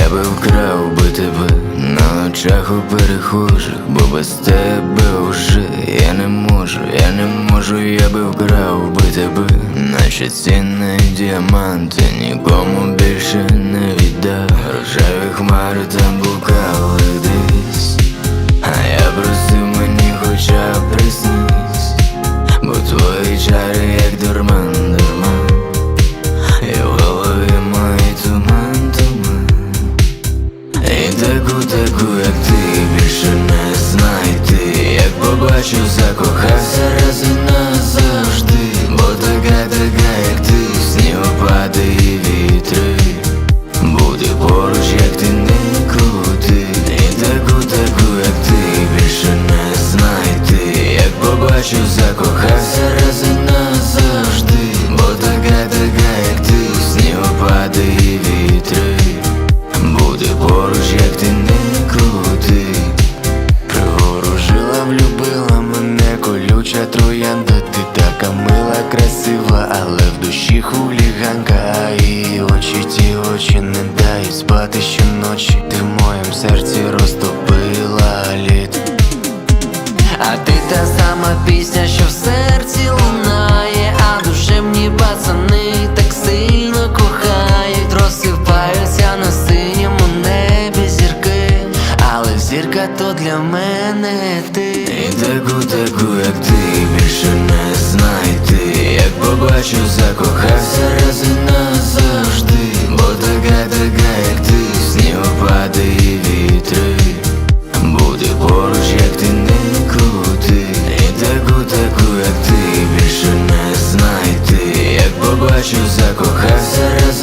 Я би вкрав би тебе на очах у перехожих, бо без тебе вже я не можу, я не можу, я би вкрав би тебе, наче цінний діаманти нікому більше не віддав. Рожеві хмари там побачу, закохався раз назавжди. Бо така, така, як ти, снігопади і вітри. Буде поруч, як ти не крути. І таку, таку, як ти, більше не знайти. Як побачу, закохався красива, але в душі хуліганка її очі, ті очі не дають спати щоночі. Ти в моєму серці розтопила лід. А ти та сама пісня, що в серці лунає, а душевні пацани так сильно кохають, розсипаються на синьому небі зірки, але зірка то для мене ти. І таку, таку, як ти, побачу, закохався раз і назавжди, бо така, така, як ти, снігопади і вітри. Буде поруч, як ти не крути. І таку, таку, як ти, більше не знайти. Як побачу, закохався. Раз